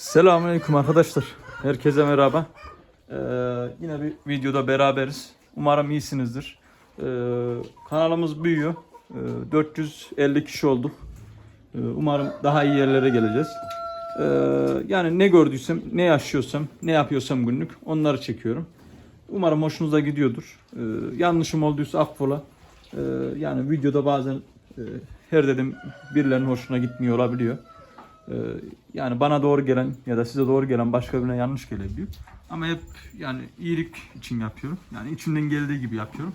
Selamünaleyküm arkadaşlar. Herkese merhaba. Ee, yine bir videoda beraberiz. Umarım iyisinizdir. Ee, kanalımız büyüyor. Ee, 450 kişi olduk. Ee, umarım daha iyi yerlere geleceğiz. Ee, yani ne gördüysem, ne yaşıyorsam, ne yapıyorsam günlük onları çekiyorum. Umarım hoşunuza gidiyordur. Ee, yanlışım olduysa affola. Ee, yani videoda bazen e, her dedim birilerinin hoşuna gitmiyor olabiliyor. Ee, yani bana doğru gelen ya da size doğru gelen başka birine yanlış gelebiliyor. Ama hep yani iyilik için yapıyorum. Yani içimden geldiği gibi yapıyorum.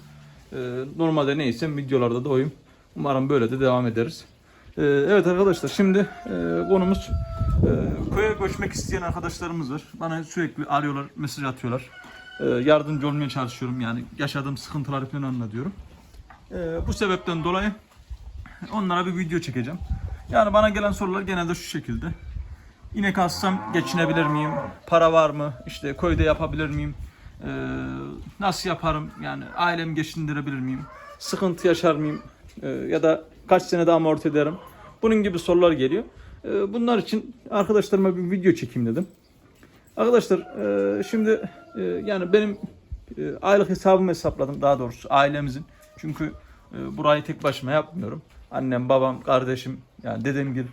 Ee, normalde neyse videolarda da oyum. Umarım böyle de devam ederiz. Ee, evet arkadaşlar şimdi e, konumuz e, köye göçmek isteyen arkadaşlarımız var. Bana sürekli arıyorlar, mesaj atıyorlar. Yardımcı olmaya çalışıyorum yani yaşadığım sıkıntıları falan anlatıyorum. Bu sebepten dolayı onlara bir video çekeceğim. Yani bana gelen sorular genelde şu şekilde. İnek alsam geçinebilir miyim? Para var mı? İşte köyde yapabilir miyim? Ee, nasıl yaparım? Yani ailemi geçindirebilir miyim? Sıkıntı yaşar mıyım? Ee, ya da kaç sene daha amorti ederim? Bunun gibi sorular geliyor. Ee, bunlar için arkadaşlarıma bir video çekeyim dedim. Arkadaşlar e, şimdi e, yani benim e, aylık hesabımı hesapladım daha doğrusu ailemizin. Çünkü e, burayı tek başıma yapmıyorum. Annem, babam, kardeşim yani dedem gibi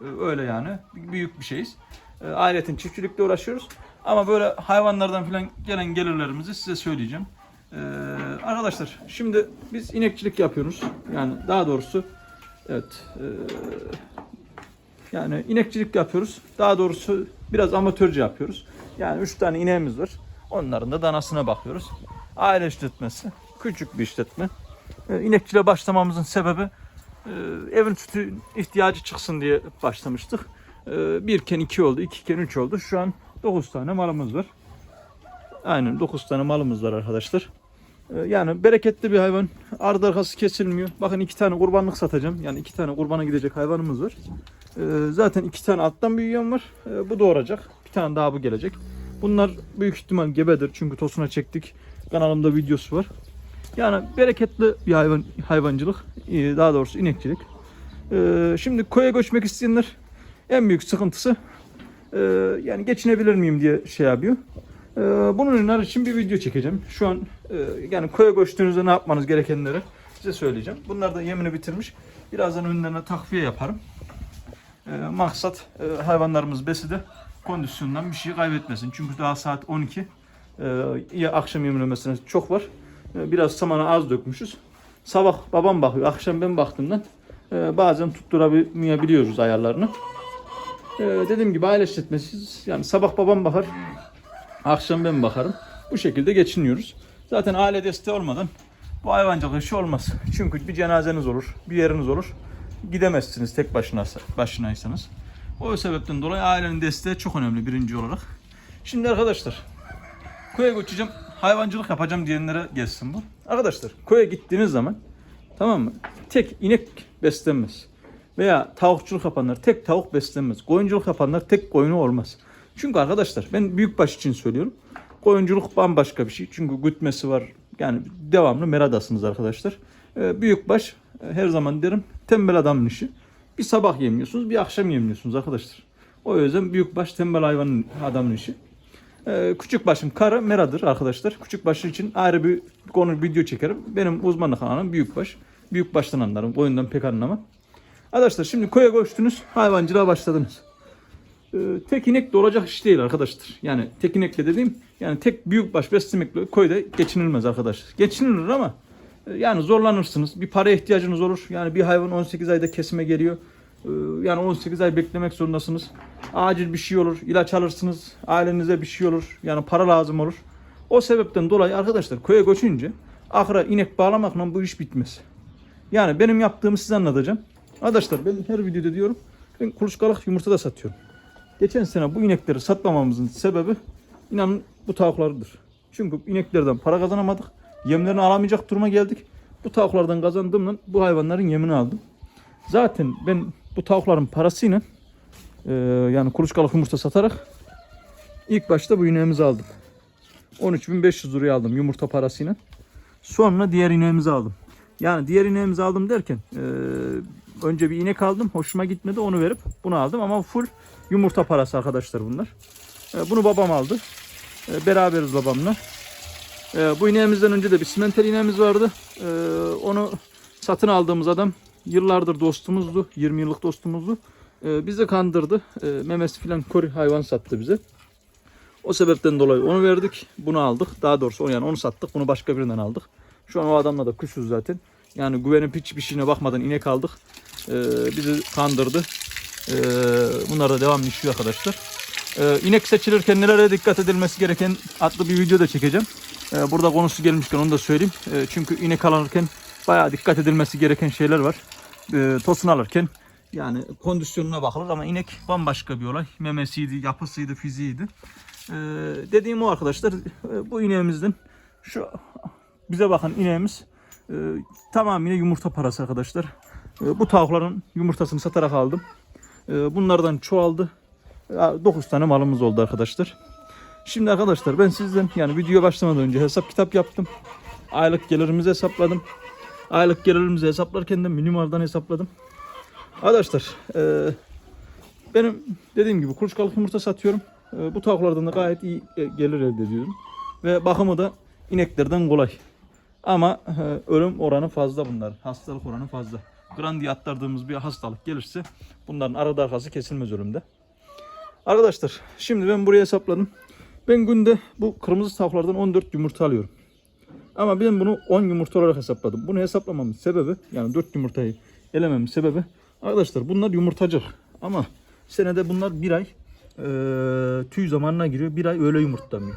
e, öyle yani büyük bir şeyiz. E, Ailetin çiftçilikle uğraşıyoruz. Ama böyle hayvanlardan falan gelen gelirlerimizi size söyleyeceğim. E, arkadaşlar şimdi biz inekçilik yapıyoruz. Yani daha doğrusu evet e, yani inekçilik yapıyoruz. Daha doğrusu biraz amatörce yapıyoruz. Yani 3 tane ineğimiz var. Onların da danasına bakıyoruz. Aile işletmesi. Küçük bir işletme. Ee, İnekçiliğe başlamamızın sebebi evin sütü ihtiyacı çıksın diye başlamıştık. Ee, birken iki oldu, ikiken üç oldu. Şu an 9 tane malımız var. Aynen 9 tane malımız var arkadaşlar. Ee, Yani bereketli bir hayvan. Ardı arkası kesilmiyor. Bakın iki tane kurbanlık satacağım. Yani iki tane kurbana gidecek hayvanımız var. Ee, Zaten iki tane alttan büyüyen var. Ee, Bu doğuracak. Bir tane daha bu gelecek. Bunlar büyük ihtimal gebedir. Çünkü tosuna çektik. Kanalımda videosu var. Yani bereketli bir hayvan hayvancılık. Ee, Daha doğrusu inekçilik. Ee, Şimdi köye göçmek isteyenler en büyük sıkıntısı e, yani geçinebilir miyim diye şey yapıyor. Bunun için bir video çekeceğim. Şu an e, yani köye göçtüğünüzde ne yapmanız gerekenleri size söyleyeceğim. Bunlar da yemini bitirmiş. Birazdan önlerine takviye yaparım. Maksat e, hayvanlarımız beside kondisyondan bir şey kaybetmesin. Çünkü daha saat 12. Ee, ya akşam yemlemesine çok var. Ee, biraz samana az dökmüşüz. Sabah babam bakıyor, akşam ben baktığımdan e, bazen tutturamayabiliyoruz ayarlarını. Ee, dediğim gibi aile işletmesiz. Yani sabah babam bakar, akşam ben bakarım. Bu şekilde geçiniyoruz. Zaten aile desteği olmadan bu hayvancılık işi olmaz. Çünkü bir cenazeniz olur, bir yeriniz olur. Gidemezsiniz tek başına başınaysanız. O sebepten dolayı ailenin desteği çok önemli birinci olarak. Şimdi arkadaşlar köye göçeceğim, hayvancılık yapacağım diyenlere gelsin bu. Arkadaşlar köye gittiğiniz zaman tamam mı? Tek inek beslenmez. Veya tavukçuluk yapanlar tek tavuk beslenmez. Koyunculuk yapanlar tek koyunu olmaz. Çünkü arkadaşlar ben büyükbaş için söylüyorum. Koyunculuk bambaşka bir şey. Çünkü gütmesi var. Yani devamlı meradasınız arkadaşlar. Ee, büyükbaş e, her zaman derim tembel adamın işi. Bir sabah yemiyorsunuz, bir akşam yemiyorsunuz arkadaşlar. O yüzden büyükbaş tembel hayvanın adamın işi. Ee, küçük başım karı meradır arkadaşlar. Küçük başı için ayrı bir konu video çekerim. Benim uzmanlık alanım büyükbaş. Büyükbaştan anlarım. Koyundan pek anlamam. Arkadaşlar şimdi köye koştunuz, hayvancılığa başladınız. Ee, tek inek de iş değil arkadaşlar. Yani tek inekle dediğim yani tek büyükbaş beslemekle köyde geçinilmez arkadaşlar. Geçinilir ama e, yani zorlanırsınız. Bir para ihtiyacınız olur. Yani bir hayvan 18 ayda kesime geliyor. Ee, Yani 18 ay beklemek zorundasınız. Acil bir şey olur. ilaç alırsınız. Ailenize bir şey olur. Yani para lazım olur. O sebepten dolayı arkadaşlar köye göçünce ahıra inek bağlamakla bu iş bitmez. Yani benim yaptığımı size anlatacağım. Arkadaşlar ben her videoda diyorum. Ben kuluçkalık yumurta da satıyorum. Geçen sene bu inekleri satmamamızın sebebi inanın bu tavuklarıdır. Çünkü ineklerden para kazanamadık. Yemlerini alamayacak duruma geldik. Bu tavuklardan kazandığımla bu hayvanların yemini aldım. Zaten ben bu tavukların parasıyla e, yani kuluçkalık yumurta satarak ilk başta bu ineğimizi aldım. 13.500 liraya aldım yumurta parasıyla. Sonra diğer ineğimizi aldım. Yani diğer ineğimizi aldım derken e, önce bir inek aldım. Hoşuma gitmedi onu verip bunu aldım ama full yumurta parası arkadaşlar bunlar. E, bunu babam aldı. E, beraberiz babamla. E, bu ineğimizden önce de bir simentel ineğimiz vardı. E, onu satın aldığımız adam yıllardır dostumuzdu. 20 yıllık dostumuzdu. E, bizi kandırdı. E, memesi filan kori hayvan sattı bize. O sebepten dolayı onu verdik. Bunu aldık. Daha doğrusu yani onu sattık. Bunu başka birinden aldık. Şu an o adamla da kuşuz zaten. Yani güvenip hiçbir şeyine bakmadan inek aldık. Ee, bizi kandırdı. Ee, bunlar da devam işliyor arkadaşlar. Ee, inek seçilirken nelere dikkat edilmesi gereken adlı bir video da çekeceğim. Ee, burada konusu gelmişken onu da söyleyeyim. Ee, çünkü inek alırken bayağı dikkat edilmesi gereken şeyler var. Ee, tosun alırken yani kondisyonuna bakılır ama inek bambaşka bir olay. Memesiydi, yapısıydı, fiziğiydi. Ee, dediğim o arkadaşlar. Ee, bu ineğimizden şu bize bakın ineğimiz e, tamamıyla yumurta parası arkadaşlar. E, bu tavukların yumurtasını satarak aldım. E, bunlardan çoğaldı. 9 tane malımız oldu arkadaşlar. Şimdi arkadaşlar ben sizden yani video başlamadan önce hesap kitap yaptım. Aylık gelirimizi hesapladım. Aylık gelirimizi hesaplarken de minimaldan hesapladım. Arkadaşlar e, benim dediğim gibi kuluçkalık yumurta satıyorum. E, bu tavuklardan da gayet iyi e, gelir elde ediyorum. Ve bakımı da ineklerden kolay. Ama e, ölüm oranı fazla bunlar. Hastalık oranı fazla. Grandi attırdığımız bir hastalık gelirse bunların arada arkası kesilmez ölümde. Arkadaşlar şimdi ben buraya hesapladım. Ben günde bu kırmızı tavuklardan 14 yumurta alıyorum. Ama ben bunu 10 yumurta olarak hesapladım. Bunu hesaplamamın sebebi yani 4 yumurtayı elememin sebebi arkadaşlar bunlar yumurtacık. Ama senede bunlar bir ay e, tüy zamanına giriyor. Bir ay öyle yumurtlamıyor.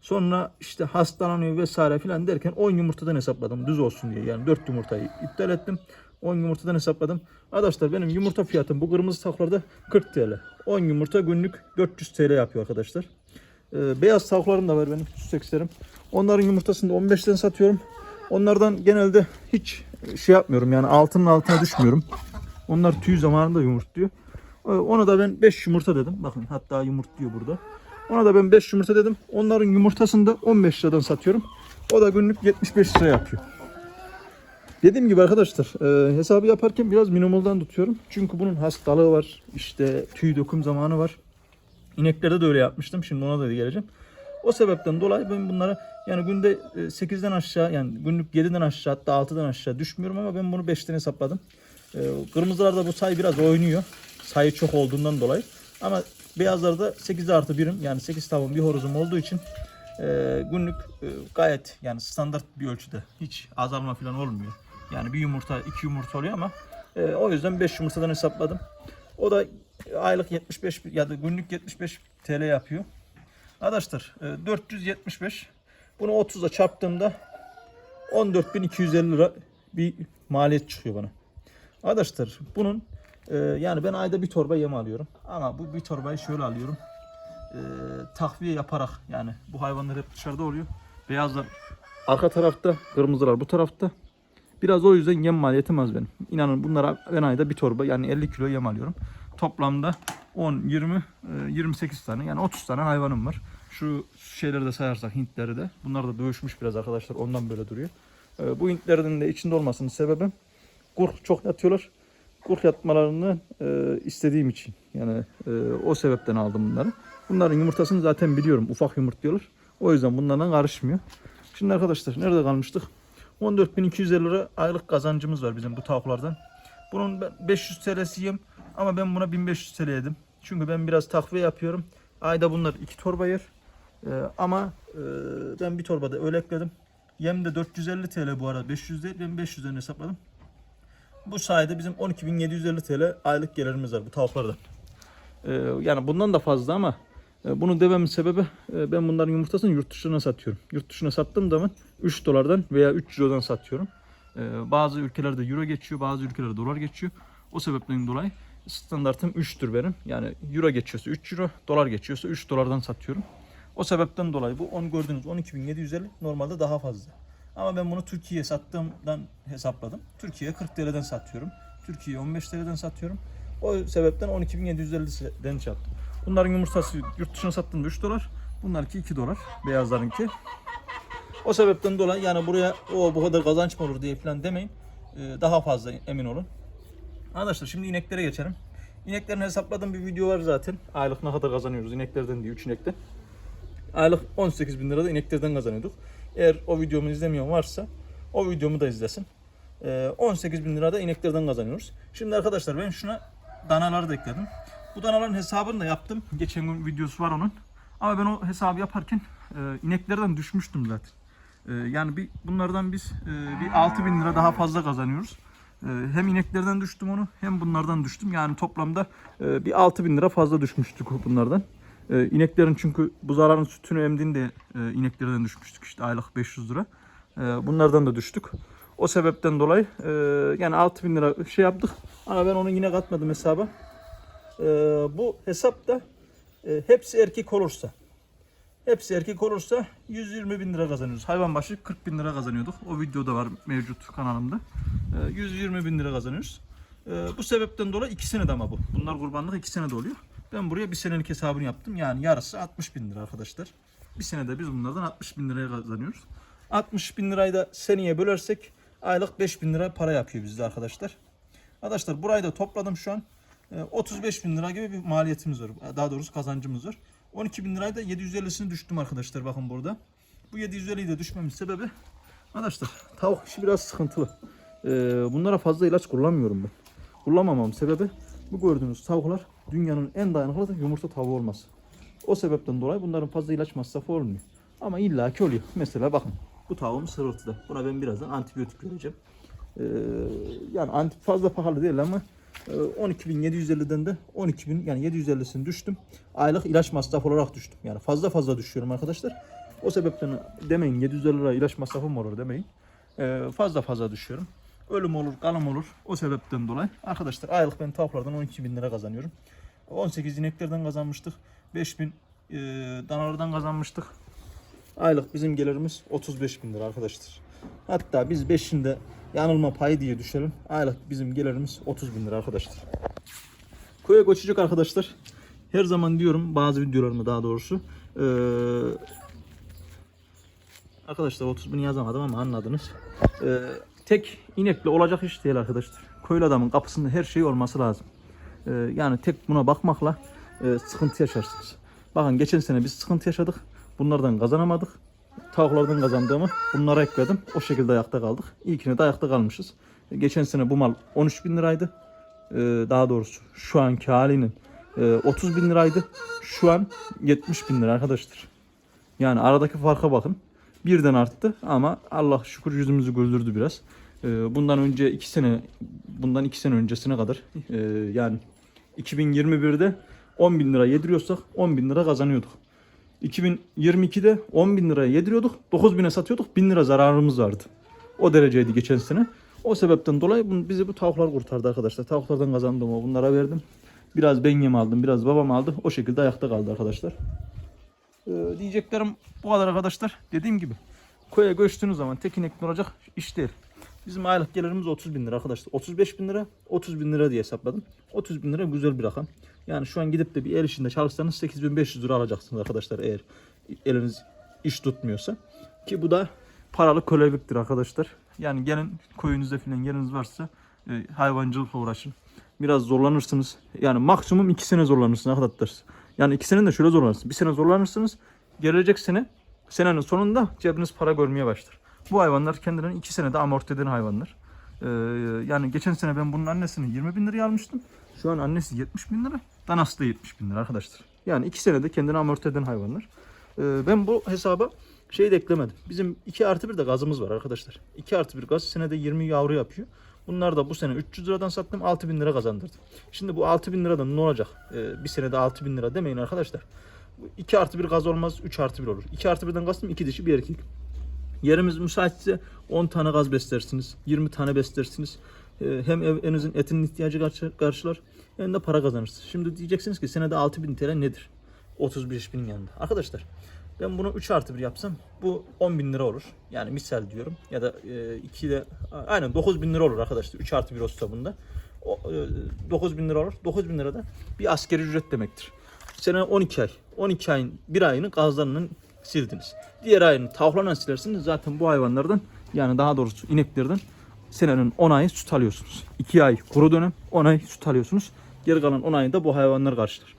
Sonra işte hastalanıyor vesaire filan derken 10 yumurtadan hesapladım düz olsun diye. Yani 4 yumurtayı iptal ettim. 10 yumurtadan hesapladım. Arkadaşlar benim yumurta fiyatım bu kırmızı tavuklarda 40 TL. 10 yumurta günlük 400 TL yapıyor arkadaşlar. Ee, beyaz tavuklarım da var benim süs sekslerim. Onların yumurtasını da 15'ten satıyorum. Onlardan genelde hiç şey yapmıyorum yani altının altına düşmüyorum. Onlar tüy zamanında yumurtluyor. Ee, Ona da ben 5 yumurta dedim. Bakın hatta yumurtluyor burada. Ona da ben 5 yumurta dedim. Onların yumurtasını da 15 liradan satıyorum. O da günlük 75 lira yapıyor. Dediğim gibi arkadaşlar e, hesabı yaparken biraz minimaldan tutuyorum. Çünkü bunun hastalığı var. İşte tüy döküm zamanı var. İneklerde de öyle yapmıştım. Şimdi ona da geleceğim. O sebepten dolayı ben bunlara yani günde e, 8'den aşağı yani günlük 7'den aşağı hatta 6'dan aşağı düşmüyorum ama ben bunu 5'ten hesapladım. E, kırmızılarda bu sayı biraz oynuyor. Sayı çok olduğundan dolayı. Ama beyazlarda 8 artı 1'im yani 8 tavuğum bir horozum olduğu için e, günlük e, gayet yani standart bir ölçüde hiç azalma falan olmuyor. Yani bir yumurta iki yumurta oluyor ama e, o yüzden 5 yumurtadan hesapladım. O da aylık 75 ya da günlük 75 TL yapıyor. Arkadaşlar e, 475 bunu 30'a çarptığımda 14.250 lira bir maliyet çıkıyor bana. Arkadaşlar bunun e, yani ben ayda bir torba yem alıyorum. Ama bu bir torbayı şöyle alıyorum. E, takviye yaparak yani bu hayvanlar hep dışarıda oluyor. Beyazlar arka tarafta, kırmızılar bu tarafta. Biraz o yüzden yem maliyetim az benim. İnanın bunlara ben ayda bir torba yani 50 kilo yem alıyorum. Toplamda 10, 20, e, 28 tane yani 30 tane hayvanım var. Şu şeyleri de sayarsak Hintleri de. Bunlar da dövüşmüş biraz arkadaşlar ondan böyle duruyor. E, Bu Hintlerin de içinde olmasının sebebi kurk çok yatıyorlar. Kurk yatmalarını e, istediğim için. Yani e, o sebepten aldım bunları. Bunların yumurtasını zaten biliyorum. Ufak yumurtluyorlar. O yüzden bunlarla karışmıyor. Şimdi arkadaşlar nerede kalmıştık? 14.250 lira aylık kazancımız var bizim bu tavuklardan. Bunun ben 500 TL'si yem ama ben buna 1500 TL yedim. Çünkü ben biraz takviye yapıyorum. Ayda bunlar iki torba yer. Ee, ama e, ben bir torbada öyle ekledim. Yem de 450 TL bu arada 500 değil ben 500'den hesapladım. Bu sayede bizim 12.750 TL aylık gelirimiz var bu tavuklardan. Ee, yani bundan da fazla ama e, bunu dememin sebebi e, ben bunların yumurtasını yurt dışına satıyorum. Yurt dışına sattığım zaman 3 dolardan veya 3 eurodan satıyorum. Ee, Bazı ülkelerde euro geçiyor, bazı ülkelerde dolar geçiyor. O sebepten dolayı standartım 3'tür benim. Yani euro geçiyorsa 3 euro, dolar geçiyorsa 3 dolardan satıyorum. O sebepten dolayı bu 10 gördüğünüz 12.750 normalde daha fazla. Ama ben bunu Türkiye'ye sattığımdan hesapladım. Türkiye'ye 40 TL'den satıyorum. Türkiye'ye 15 TL'den satıyorum. O sebepten 12.750'den sattım. Bunların yumurtası yurt dışına sattığımda 3 dolar. Bunlarki 2 dolar. Beyazlarınki. O sebepten dolayı yani buraya o bu kadar kazanç mı olur diye falan demeyin. Ee, daha fazla emin olun. Arkadaşlar şimdi ineklere geçelim. İneklerin hesapladığım bir video var zaten. Aylık ne kadar kazanıyoruz ineklerden diye 3 inekten. Aylık 18 bin lira da ineklerden kazanıyorduk. Eğer o videomu izlemeyen varsa o videomu da izlesin. Ee, 18 bin lira da ineklerden kazanıyoruz. Şimdi arkadaşlar ben şuna danaları da ekledim. Bu danaların hesabını da yaptım. Geçen gün videosu var onun. Ama ben o hesabı yaparken e, ineklerden düşmüştüm zaten. E, yani bir bunlardan biz e, bir 6 bin lira daha fazla kazanıyoruz. E, hem ineklerden düştüm onu hem bunlardan düştüm. Yani toplamda e, bir 6 bin lira fazla düşmüştük bunlardan. E, ineklerin çünkü buzağların sütünü emdiğinde e, ineklerden düşmüştük işte aylık 500 lira. E, bunlardan da düştük. O sebepten dolayı e, yani 6 bin lira şey yaptık. Ama ben onu yine katmadım hesaba. Bu hesapta hepsi erkek olursa hepsi erkek olursa 120 bin lira kazanıyoruz. Hayvan başı 40 bin lira kazanıyorduk. O videoda var mevcut kanalımda. E, 120 bin lira kazanıyoruz. E, bu sebepten dolayı 2 senede ama bu. Bunlar kurbanlık 2 senede oluyor. Ben buraya bir senelik hesabını yaptım. Yani yarısı 60 bin lira arkadaşlar. Bir senede biz bunlardan 60 bin liraya kazanıyoruz. 60 bin lirayı da seneye bölersek aylık 5 bin lira para yapıyor bizde arkadaşlar. Arkadaşlar burayı da topladım şu an. E, 35 bin lira gibi bir maliyetimiz var. Daha doğrusu kazancımız var. 12 bin lirayı da 750'sini düştüm arkadaşlar bakın burada. Bu 750'yi de düşmemin sebebi arkadaşlar tavuk işi biraz sıkıntılı. E, bunlara fazla ilaç kullanmıyorum ben. Kullanmamam sebebi bu gördüğünüz tavuklar dünyanın en dayanıklı da yumurta tavuğu olması. O sebepten dolayı bunların fazla ilaç masrafı olmuyor. Ama illaki oluyor. Mesela bakın bu tavuğum sırıltıda. Buna ben birazdan antibiyotik vereceğim. Ee, yani anti fazla pahalı değil ama 12.750'den de 12.000 yani 750'sini düştüm. Aylık ilaç masrafı olarak düştüm. Yani fazla fazla düşüyorum arkadaşlar. O sebepten demeyin 750 lira ilaç masrafım olur demeyin. Ee, fazla fazla düşüyorum. Ölüm olur, kalım olur. O sebepten dolayı. Arkadaşlar aylık ben tavuklardan 12 bin lira kazanıyorum. 18 ineklerden kazanmıştık. 5 bin e, danalardan kazanmıştık. Aylık bizim gelirimiz 35 bin lira arkadaşlar. Hatta biz 5'inde yanılma payı diye düşelim. Aylık bizim gelirimiz 30 bin lira arkadaşlar. Köye göçecek arkadaşlar. Her zaman diyorum bazı videolarımı daha doğrusu. Ee, arkadaşlar 30 bin yazamadım ama anladınız. Ee, tek inekle olacak iş değil arkadaşlar. Köylü adamın kapısında her şey olması lazım. Ee, yani tek buna bakmakla e, sıkıntı yaşarsınız. Bakın geçen sene biz sıkıntı yaşadık. Bunlardan kazanamadık. Tavuklardan kazandığımı bunlara ekledim. O şekilde ayakta kaldık. İlkine de ayakta kalmışız. E, Geçen sene bu mal 13 bin liraydı. Ee, daha doğrusu şu anki halinin e, 30 bin liraydı. Şu an 70 bin lira arkadaşlar. Yani aradaki farka bakın. Birden arttı ama Allah şükür yüzümüzü güldürdü biraz. Ee, bundan önce 2 sene bundan 2 sene öncesine kadar e, yani 2021'de 10 bin lira yediriyorsak 10 bin lira kazanıyorduk. 2022'de 10 bin liraya yediriyorduk. 9 bine satıyorduk. 1000 lira zararımız vardı. O dereceydi geçen sene. O sebepten dolayı bunu, bizi bu tavuklar kurtardı arkadaşlar. Tavuklardan kazandığımı bunlara verdim. Biraz ben yem aldım, biraz babam aldı. O şekilde ayakta kaldı arkadaşlar. Ee, diyeceklerim bu kadar arkadaşlar. Dediğim gibi köye göçtüğünüz zaman tek inekli olacak iş değil. Bizim aylık gelirimiz 30 bin lira arkadaşlar. 35 bin lira, 30 bin lira diye hesapladım. 30 bin lira güzel bir rakam. Yani şu an gidip de bir el işinde çalışsanız 8500 lira alacaksınız arkadaşlar eğer eliniz iş tutmuyorsa. Ki bu da paralı köleliktir arkadaşlar. Yani gelin köyünüzde falan yeriniz varsa e, hayvancılıkla uğraşın. Biraz zorlanırsınız. Yani maksimum 2 sene zorlanırsınız arkadaşlar. Yani 2 sene de şöyle zorlanırsınız. Bir sene zorlanırsınız. Gelecek sene senenin sonunda cebiniz para görmeye başlar. Bu hayvanlar kendilerini 2 senede amorti eden hayvanlar. Ee, yani geçen sene ben bunun annesini 20 bin liraya almıştım. Şu an annesi 70 bin lira. Danası da 70 bin lira arkadaşlar. Yani 2 senede kendini amorti eden hayvanlar. Ee, ben bu hesaba şey de eklemedim. Bizim 2 artı 1 de gazımız var arkadaşlar. 2 artı 1 gaz senede 20 yavru yapıyor. Bunlar da bu sene 300 liradan sattım 6 bin lira kazandırdım. Şimdi bu 6 bin liradan ne olacak? Ee, bir senede 6 bin lira demeyin arkadaşlar. 2 artı 1 gaz olmaz 3 artı 1 olur. 2 artı 1'den kastım 2 dişi bir erkek. Yerimiz müsaitse 10 tane gaz beslersiniz. 20 tane beslersiniz. Ee, Hem ev- evinizin etinin ihtiyacı karşı- karşılar hem de para kazanırsınız. Şimdi diyeceksiniz ki senede 6000 TL nedir? 35 binin yanında. Arkadaşlar ben bunu 3 artı 1 yapsam bu 10 bin lira olur. Yani misal diyorum. Ya da 2 de aynen 9 bin lira olur arkadaşlar. 3 artı 1 olsa bunda. O, e, 9 bin lira olur. 9 bin lira da bir askeri ücret demektir. Sene 12 ay. 12 ayın bir ayını gazlarının sildiniz. Diğer ayını tavuklarla silersiniz. Zaten bu hayvanlardan yani daha doğrusu ineklerden senenin 10 ayı süt alıyorsunuz. 2 ay kuru dönem 10 ay süt alıyorsunuz. Geri kalan 10 ayında bu hayvanlar karşılar.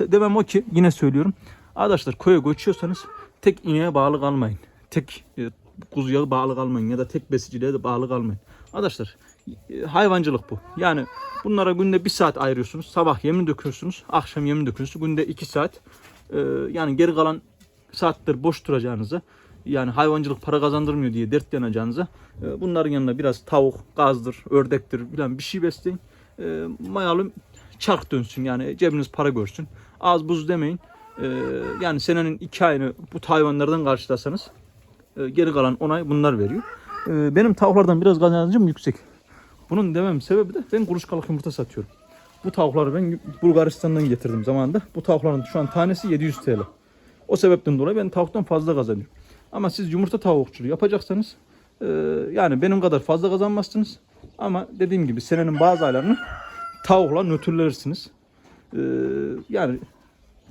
Demem o ki yine söylüyorum. Arkadaşlar köye göçüyorsanız tek ineğe bağlı kalmayın. Tek e, kuzuya bağlı kalmayın ya da tek besiciliğe de bağlı kalmayın. Arkadaşlar e, hayvancılık bu. Yani bunlara günde bir saat ayırıyorsunuz. Sabah yemin döküyorsunuz. Akşam yemin döküyorsunuz. Günde iki saat. E, yani geri kalan saatler boş duracağınıza yani hayvancılık para kazandırmıyor diye dert yanacağınıza e, bunların yanına biraz tavuk, gazdır, ördektir filan bir şey besleyin. E, mayalım çark dönsün yani cebiniz para görsün. Az buz demeyin. E, yani senenin iki ayını bu hayvanlardan karşılasanız e, geri kalan onay bunlar veriyor. E, benim tavuklardan biraz kazancım yüksek. Bunun demem sebebi de ben kuruşkalık yumurta satıyorum. Bu tavukları ben Bulgaristan'dan getirdim zamanında. Bu tavukların şu an tanesi 700 TL. O sebepten dolayı ben tavuktan fazla kazanıyorum. Ama siz yumurta tavukçuluğu yapacaksanız e, yani benim kadar fazla kazanmazsınız. Ama dediğim gibi senenin bazı aylarını tavukla nötrlersiniz. E, yani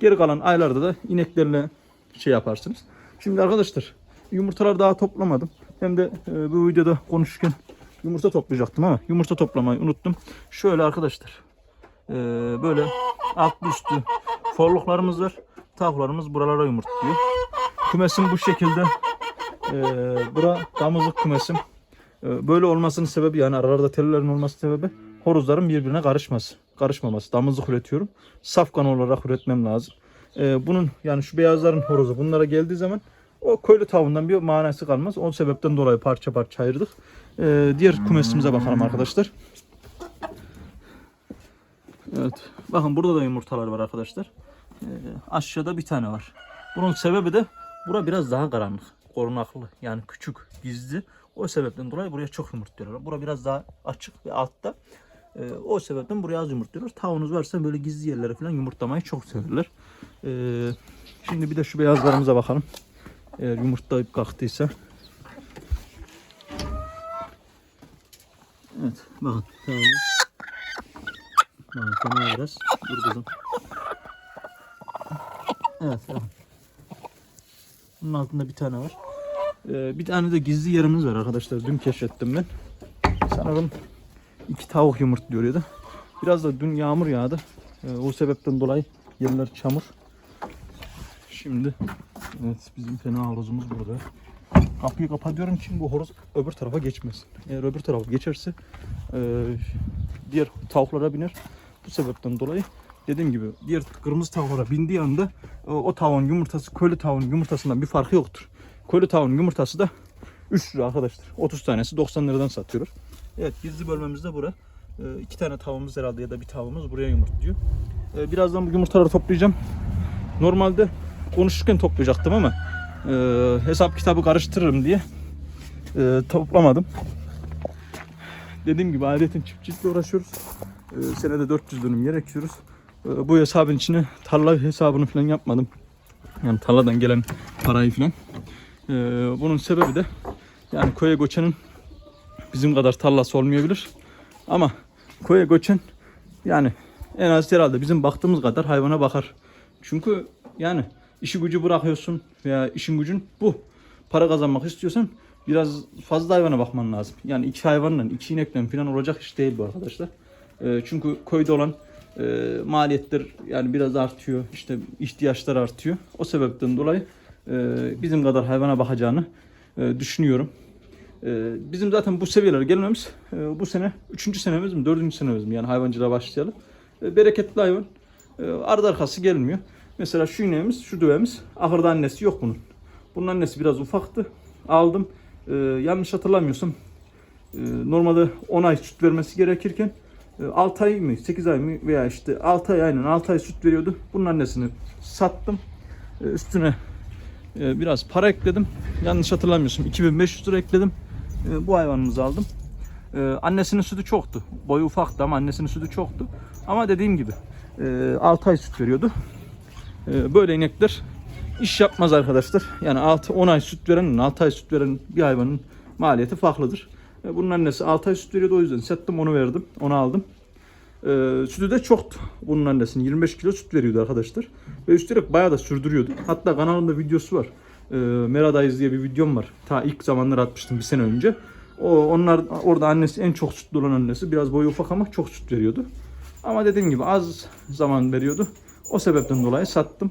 geri kalan aylarda da ineklerle şey yaparsınız. Şimdi arkadaşlar yumurtalar daha toplamadım. Hem de e, bu videoda konuşurken yumurta toplayacaktım ama yumurta toplamayı unuttum. Şöyle arkadaşlar e, böyle altlı üstü forluklarımız var. Tavuklarımız buralara yumurtluyor. Kümesim bu şekilde. E, bura damızlık kümesim. E, böyle olmasının sebebi yani aralarda tellerin olması sebebi horozların birbirine karışması. Karışmaması. Damızlık üretiyorum. Safkan olarak üretmem lazım. E, bunun yani şu beyazların horozu bunlara geldiği zaman o köylü tavuğundan bir manası kalmaz. O sebepten dolayı parça parça ayırdık. E, diğer kümesimize bakalım arkadaşlar. Evet. Bakın burada da yumurtalar var arkadaşlar. Ee, aşağıda bir tane var. Bunun sebebi de bura biraz daha karanlık. Korunaklı. Yani küçük, gizli. O sebepten dolayı buraya çok yumurtluyorlar. Bura biraz daha açık ve altta. Ee, o sebepten buraya az yumurtluyorlar. Tavuğunuz varsa böyle gizli yerlere falan yumurtlamayı çok severler. Ee, şimdi bir de şu beyazlarımıza bakalım. Eğer yumurtlayıp kalktıysa. Evet. Bakın. Tavuğumuz. Bakın biraz. Dur kızım. Evet. Bakın. Bunun altında bir tane var. Ee, bir tane de gizli yerimiz var arkadaşlar. Dün keşfettim ben. Sanırım iki tavuk yumurtluyor ya da. Biraz da dün yağmur yağdı. Ee, o sebepten dolayı yerler çamur. Şimdi evet bizim fena horozumuz burada. Kapıyı kapatıyorum ki bu horoz öbür tarafa geçmesin. Eğer öbür tarafa geçerse e, diğer tavuklara biner. Bu sebepten dolayı dediğim gibi diğer kırmızı tavuklara bindiği anda o, o tavuğun yumurtası köylü tavuğun yumurtasından bir farkı yoktur. Köylü tavuğun yumurtası da 3 lira arkadaşlar. 30 tanesi 90 liradan satıyorlar. Evet gizli bölmemiz de bura. E, iki tane tavuğumuz herhalde ya da bir tavuğumuz buraya yumurtluyor. E, birazdan bu yumurtaları toplayacağım. Normalde konuşurken toplayacaktım ama e, hesap kitabı karıştırırım diye e, toplamadım. Dediğim gibi adetin çiftçilikle uğraşıyoruz. E, senede 400 dönüm yer ekiyoruz. E, bu hesabın içine tarla hesabını falan yapmadım. Yani tarladan gelen parayı falan. E, bunun sebebi de yani köye göçenin bizim kadar tarlası olmayabilir. Ama köye göçen yani en az herhalde bizim baktığımız kadar hayvana bakar. Çünkü yani işi gücü bırakıyorsun veya işin gücün bu. Para kazanmak istiyorsan biraz fazla hayvana bakman lazım. Yani iki hayvanla, iki inekle falan olacak iş değil bu arkadaşlar. Ee, çünkü köyde olan e, maliyetler yani biraz artıyor. İşte ihtiyaçlar artıyor. O sebepten dolayı e, bizim kadar hayvana bakacağını e, düşünüyorum. E, bizim zaten bu seviyelere gelmemiz e, bu sene 3. senemiz mi 4. senemiz mi yani hayvancılığa başlayalım. E, bereketli hayvan. E, ardı arkası gelmiyor. Mesela şu ineğimiz, şu düvemiz ahırda annesi yok bunun. Bunun annesi biraz ufaktı. Aldım. E, yanlış hatırlamıyorsam e, normalde 10 ay süt vermesi gerekirken 6 ay mı 8 ay mı veya işte 6 ay aynen 6 ay süt veriyordu. Bunun annesini sattım. E, üstüne e, biraz para ekledim. Yanlış hatırlamıyorsam 2500 lira ekledim. E, bu hayvanımızı aldım. E, annesinin sütü çoktu. Boyu ufaktı ama annesinin sütü çoktu. Ama dediğim gibi e, 6 ay süt veriyordu. E, böyle inekler iş yapmaz arkadaşlar. Yani 6-10 ay süt verenin 6 ay süt veren bir hayvanın maliyeti farklıdır. E, bunun annesi 6 ay süt veriyordu o yüzden sattım onu verdim. Onu aldım. E, sütü de çoktu bunun annesinin. 25 kilo süt veriyordu arkadaşlar. Ve üstelik bayağı da sürdürüyordu. Hatta kanalımda videosu var. E, Meradayız diye bir videom var. Ta ilk zamanlar atmıştım bir sene önce. O onlar orada annesi en çok sütlü olan annesi. Biraz boyu ufak ama çok süt veriyordu. Ama dediğim gibi az zaman veriyordu. O sebepten dolayı sattım.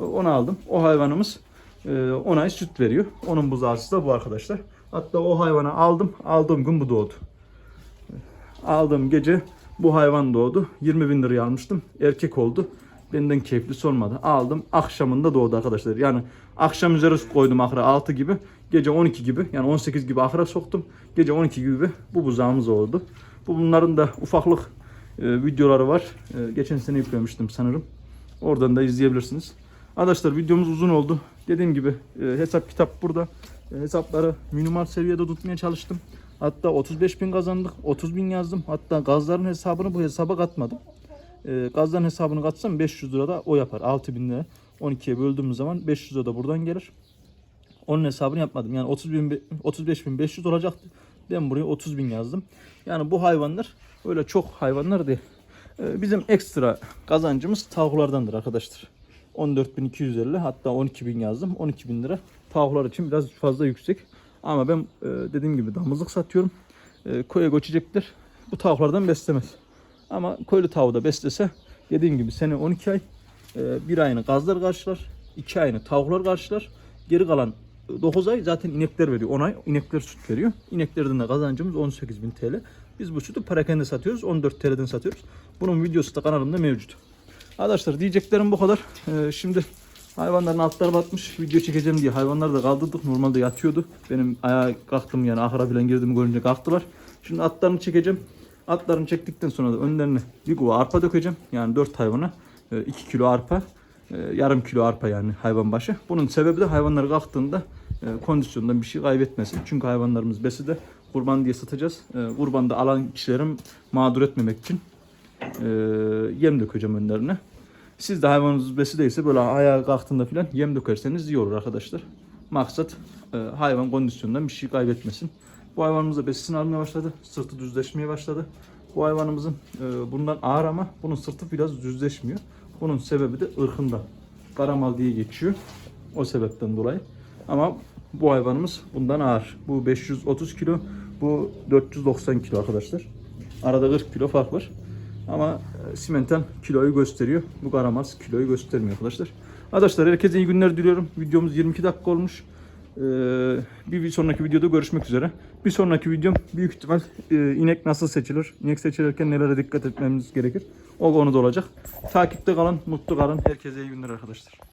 Onu aldım. O hayvanımız e, ona süt veriyor. Onun buzağısı da bu arkadaşlar. Hatta o hayvanı aldım. Aldığım gün bu doğdu. Aldığım gece bu hayvan doğdu. 20 bin liraya almıştım. Erkek oldu. Benden keyifli olmadı. Aldım. Akşamında doğdu arkadaşlar. Yani akşam üzeri koydum ahıra 6 gibi. Gece 12 gibi yani 18 gibi ahıra soktum. Gece 12 gibi bu buzağımız oldu. Bu bunların da ufaklık e, videoları var. E, geçen sene yüklemiştim sanırım. Oradan da izleyebilirsiniz. Arkadaşlar videomuz uzun oldu. Dediğim gibi e, hesap kitap burada. E, hesapları minimal seviyede tutmaya çalıştım. Hatta 35 bin kazandık. 30 bin yazdım. Hatta gazların hesabını bu hesaba katmadım. E, gazların hesabını katsam 500 lira da o yapar. 6 bin lira. 12'ye böldüğümüz zaman 500 lira da buradan gelir. Onun hesabını yapmadım. Yani 30 bin, 35 bin 500 olacaktı. Ben buraya 30 bin yazdım. Yani bu hayvanlar öyle çok hayvanlar değil. Ee, Bizim ekstra kazancımız tavuklardandır arkadaşlar. 14.250 hatta 12.000 yazdım. 12.000 lira tavuklar için biraz fazla yüksek. Ama ben e, dediğim gibi damızlık satıyorum. E, Koya göçecekler. Bu tavuklardan beslemez. Ama koylu tavuğu da beslese dediğim gibi sene 12 ay e, bir ayını gazlar karşılar. 2 ayını tavuklar karşılar. Geri kalan 9 ay zaten inekler veriyor. 10 ay inekler süt veriyor. İneklerden de kazancımız 18.000 TL. Biz bu sütü parakende satıyoruz. 14 TL'den satıyoruz. Bunun videosu da kanalımda mevcut. Arkadaşlar diyeceklerim bu kadar. Ee, şimdi hayvanların altları batmış. Video çekeceğim diye hayvanları da kaldırdık. Normalde yatıyordu. Benim ayağa kalktım yani ahıra falan girdim görünce kalktılar. Şimdi atlarını çekeceğim. Atlarını çektikten sonra da önlerine bir kuva arpa dökeceğim. Yani 4 hayvana 2 kilo arpa. e, Yarım kilo arpa yani hayvan başı. Bunun sebebi de hayvanlar kalktığında e, kondisyondan bir şey kaybetmesin. Çünkü hayvanlarımız besi de kurban diye satacağız. E, Kurbanda alan kişilerin mağdur etmemek için e, yem dökeceğim önlerine. Siz de hayvanınız besideyse böyle ayağa kalktığında falan yem dökerseniz iyi olur arkadaşlar. Maksat e, hayvan kondisyondan bir şey kaybetmesin. Bu hayvanımız da besisini almaya başladı. Sırtı düzleşmeye başladı. Bu hayvanımızın e, bundan ağır ama bunun sırtı biraz düzleşmiyor. Bunun sebebi de ırkında. Karamal diye geçiyor. O sebepten dolayı. Ama bu hayvanımız bundan ağır. Bu 530 kilo, bu 490 kilo arkadaşlar. Arada 40 kilo fark var. Ama simenten kiloyu gösteriyor. Bu karamaz kiloyu göstermiyor arkadaşlar. Arkadaşlar herkese iyi günler diliyorum. Videomuz 22 dakika olmuş. Ee, bir, bir sonraki videoda görüşmek üzere. Bir sonraki videom büyük ihtimal e, inek nasıl seçilir? İnek seçilirken nelere dikkat etmemiz gerekir? O konuda olacak. Takipte kalın, mutlu kalın. Herkese iyi günler arkadaşlar.